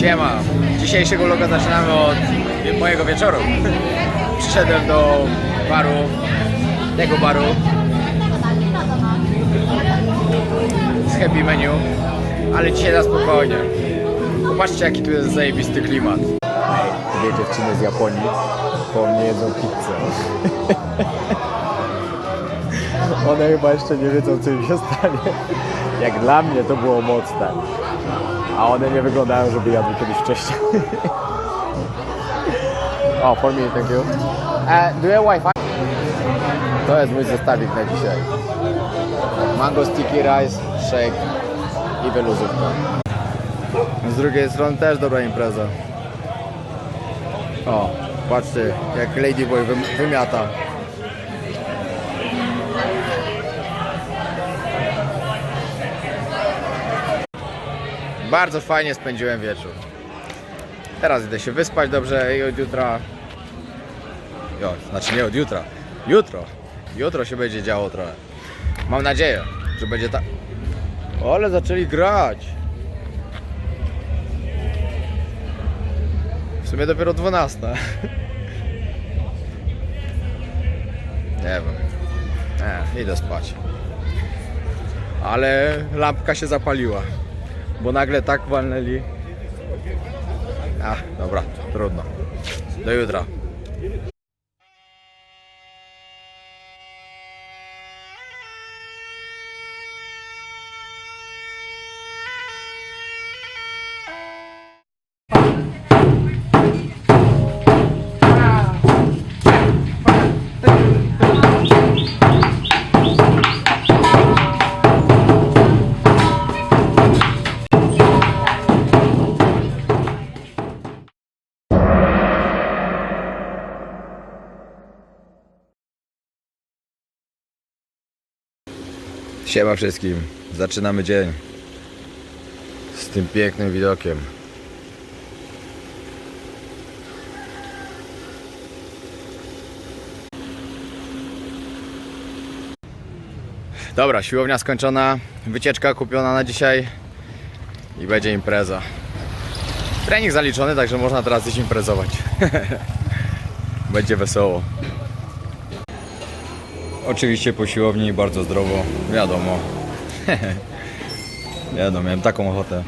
Siema. Dzisiejszego vloga zaczynamy od mojego wieczoru. Przyszedłem do baru, tego baru z happy menu, ale dzisiaj na spokojnie. Popatrzcie jaki tu jest zajebisty klimat. Dwie dziewczyny z Japonii po mnie jedzą pizzę. One chyba jeszcze nie wiedzą co im się stanie. Jak dla mnie to było mocne. A one nie wyglądają, żeby jadły kiedyś wcześniej. o, for me, thank you. Uh, do you have Wi-Fi? To jest mój zestawik na dzisiaj. Mango sticky rice, shake i wyluzówka. Z drugiej strony też dobra impreza. O, patrzcie, jak Ladyboy wym- wymiata. Bardzo fajnie spędziłem wieczór. Teraz idę się wyspać dobrze i od jutra. Jo, znaczy nie od jutra. Jutro. Jutro się będzie działo trochę. Mam nadzieję, że będzie tak. Ale zaczęli grać. W sumie dopiero 12. Nie wiem. Nie, idę spać. Ale lampka się zapaliła. Bo nagle tak walnęli. A, dobra, trudno. Do jutra. Siema wszystkim. Zaczynamy dzień. Z tym pięknym widokiem. Dobra, siłownia skończona, wycieczka kupiona na dzisiaj i będzie impreza. Trening zaliczony, także można teraz iść imprezować. będzie wesoło. Oczywiście po siłowni bardzo zdrowo, wiadomo. wiadomo, miałem taką ochotę.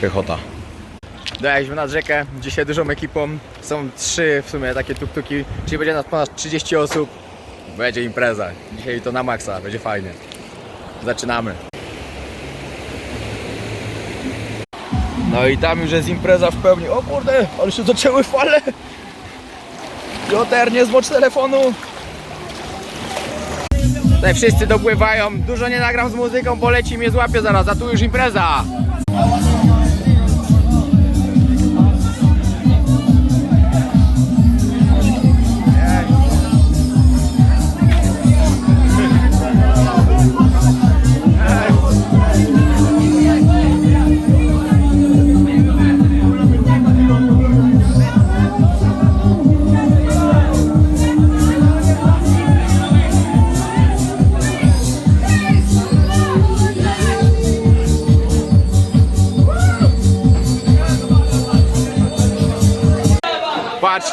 Pychota. Dojechaliśmy nad rzekę, dzisiaj dużą ekipą. Są trzy w sumie takie tuktuki, czyli będzie nas ponad 30 osób. Będzie impreza. Dzisiaj to na maksa, będzie fajnie. Zaczynamy. No i tam już jest impreza w pełni. O kurde, ale się zaczęły fale. Piotr, nie zmocz telefonu. Tutaj wszyscy dopływają. Dużo nie nagram z muzyką, bo leci mnie złapie zaraz, a tu już impreza.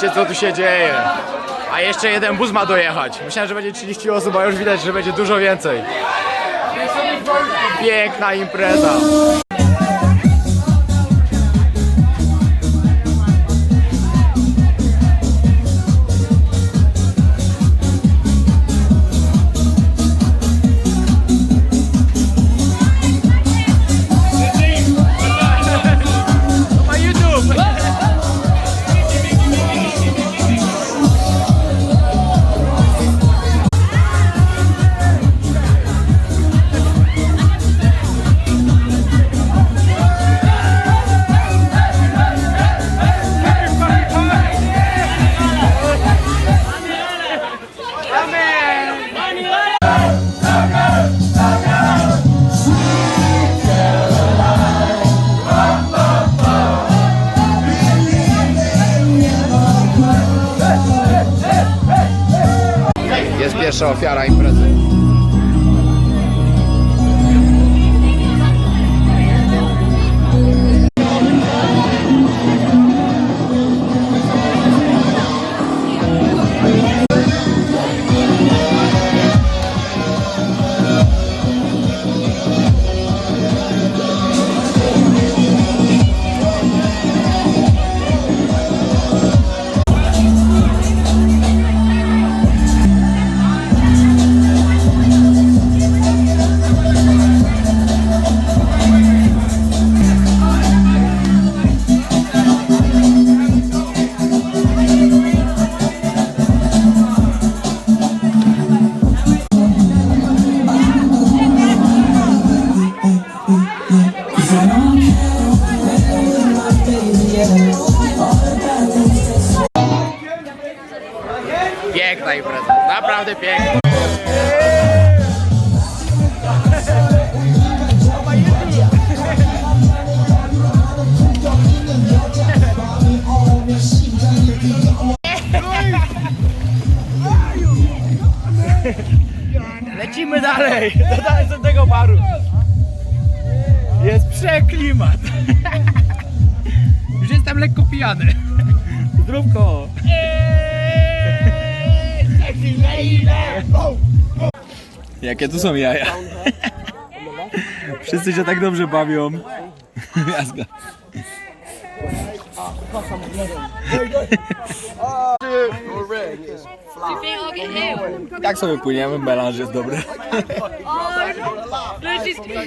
Patrzcie co tu się dzieje. A jeszcze jeden bus ma dojechać. Myślałem, że będzie 30 osób, a już widać, że będzie dużo więcej. Piękna impreza. Pierwsza ofiara imprezy. Piękna impreza, naprawdę piękna. Lecimy dalej, do następnego baru. Jest przeklimat. Już jestem lekko pijany. Zdrówko. Jakie tu są jaja? Wszyscy się tak dobrze bawią. Jazda. Tak sobie płyniemy, melanż jest dobry.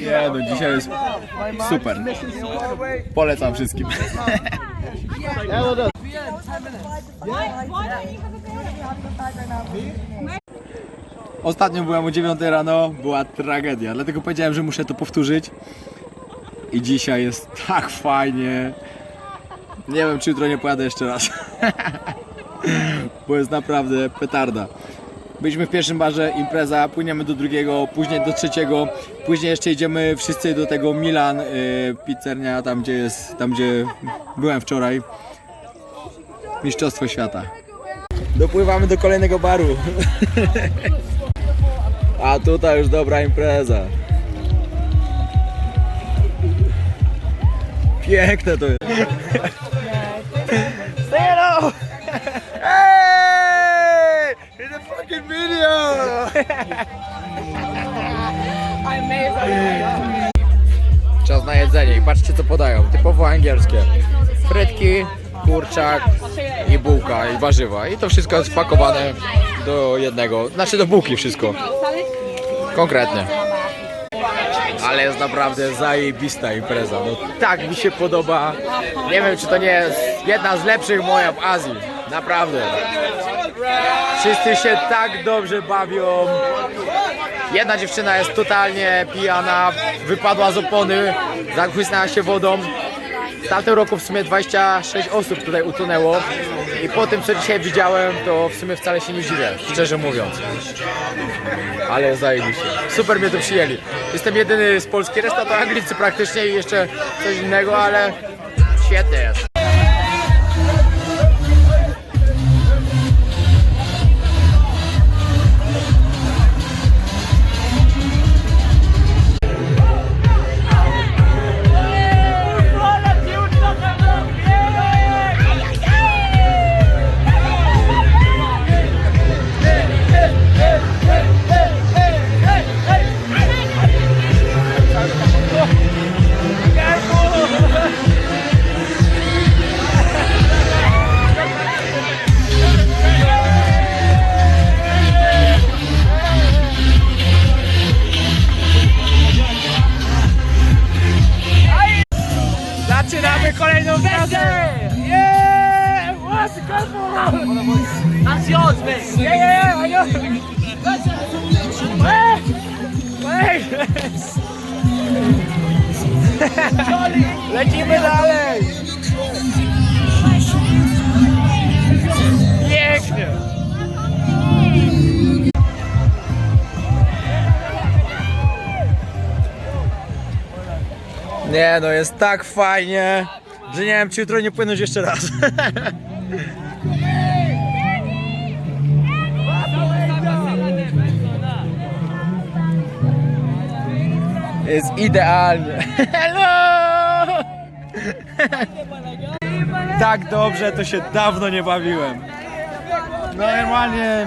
Nie no, dzisiaj jest super. Polecam wszystkim. Ostatnio byłem o 9 rano, była tragedia, dlatego powiedziałem, że muszę to powtórzyć. I dzisiaj jest tak fajnie. Nie wiem, czy jutro nie pojadę jeszcze raz. Bo jest naprawdę petarda. Byliśmy w pierwszym barze, impreza, płyniemy do drugiego, później do trzeciego, później jeszcze idziemy wszyscy do tego Milan, y, pizzernia, tam gdzie jest, tam gdzie byłem wczoraj. Mistrzostwo świata. Dopływamy do kolejnego baru. A tutaj już dobra impreza. Piękne to jest. Stero! Hey! In the fucking video! Czas na jedzenie i patrzcie co podają. Typowo angielskie. Frytki, kurczak i bułka i warzywa. I to wszystko jest spakowane do jednego. Znaczy do bułki wszystko. Konkretnie. Ale jest naprawdę zajebista impreza. No tak mi się podoba. Nie wiem czy to nie jest jedna z lepszych moja w Azji. Naprawdę. Wszyscy się tak dobrze bawią. Jedna dziewczyna jest totalnie pijana, wypadła z opony, zachłysnęła się wodą. W tamtym roku w sumie 26 osób tutaj utonęło i po tym co dzisiaj widziałem, to w sumie wcale się nie dziwię, szczerze mówiąc. Ale zajebiście. Super mnie tu przyjęli. Jestem jedyny z Polski, reszta to Anglicy praktycznie i jeszcze coś innego, ale świetnie jest. Zaczynamy kolejną fazę! Yeah! What's the That's yours, mate. Yeah, yeah, yeah, I know. Wait! Lecimy dalej! Pięknie! Nie no, jest tak fajnie, że nie wiem czy jutro nie płynąć jeszcze raz. Jest idealnie. Hello! Tak dobrze to się dawno nie bawiłem. Normalnie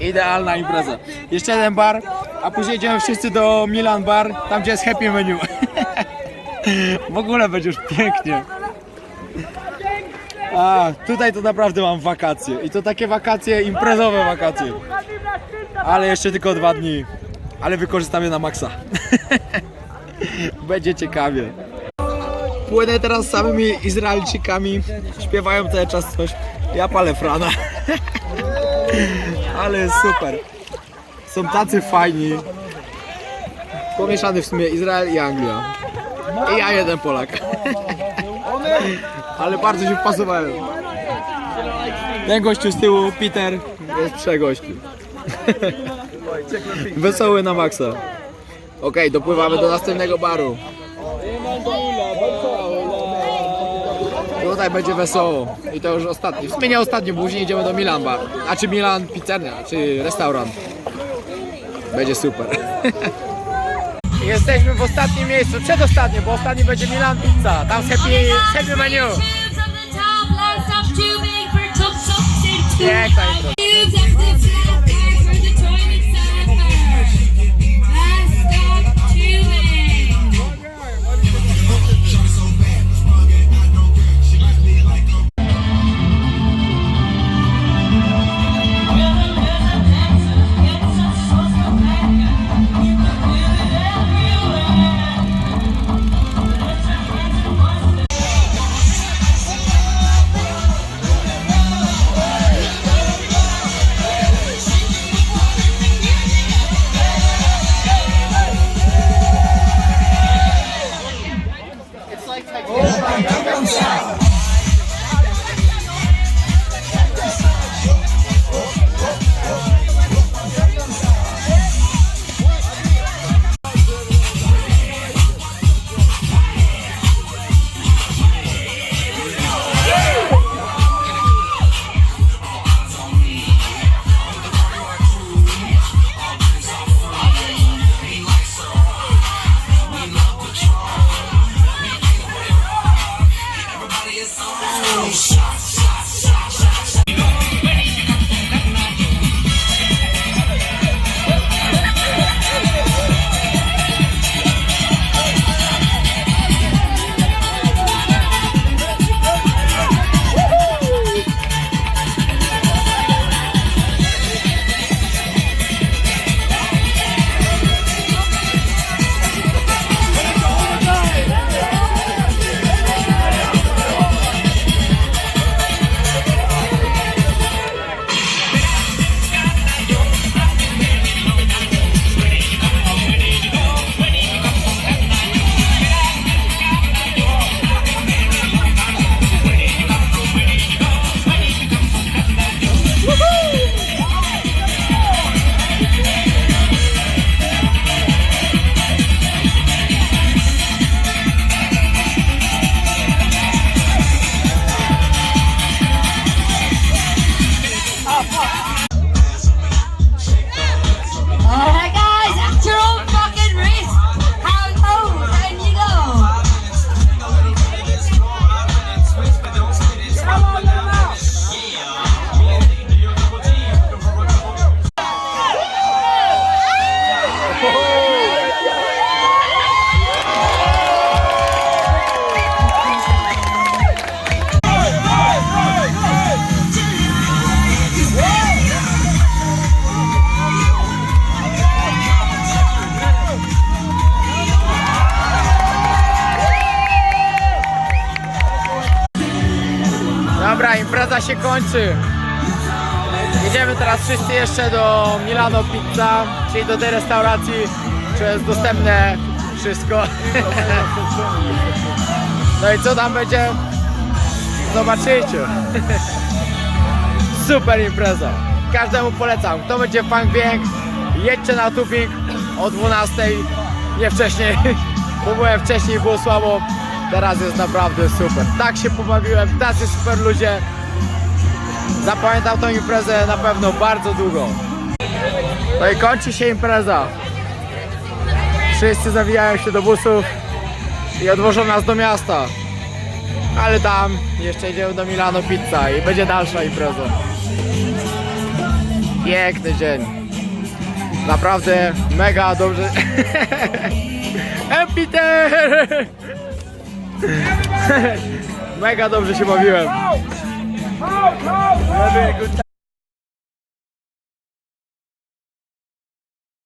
idealna impreza. Jeszcze jeden bar, a później idziemy wszyscy do Milan Bar, tam gdzie jest happy menu. W ogóle będzie już pięknie. A, tutaj to naprawdę mam wakacje. I to takie wakacje, imprezowe wakacje. Ale jeszcze tylko dwa dni. Ale wykorzystamy na maksa. Będzie ciekawie. Płynę teraz z samymi Izraelczykami. Śpiewają cały czas coś. Ja palę frana. Ale super. Są tacy fajni. Pomieszany w sumie Izrael i Anglia. I ja jeden Polak. Ale bardzo się wpasowałem. Ten gościu z tyłu, Peter, jest przegościu. Wesoły na maksa. Okej, dopływamy do następnego baru. Tutaj będzie wesoło. I to już ostatni. W sumie nie ostatni, bo później idziemy do Milan Bar. A czy Milan Pizzernia, czy restaurant. Będzie super. Jesteśmy w ostatnim miejscu, przedostatnim, bo ostatni będzie Milan Pizza. Tam happy, happy menu. Piękna intro. Shots. Kończy. Jedziemy teraz wszyscy jeszcze do Milano Pizza, czyli do tej restauracji, czy jest dostępne wszystko. No i co tam będzie? Zobaczycie. Super impreza. Każdemu polecam. Kto będzie funk bieg, jedźcie na tubing o 12, nie wcześniej, bo byłem wcześniej, było słabo. Teraz jest naprawdę super. Tak się pobawiłem, tacy super ludzie. Zapamiętam tą imprezę na pewno bardzo długo. No i kończy się impreza. Wszyscy zawijają się do busów i odwożą nas do miasta. Ale tam jeszcze idziemy do Milano Pizza i będzie dalsza impreza. Piękny dzień. Naprawdę mega dobrze. E, Peter! Mega dobrze się bawiłem. Haut, haut, haut!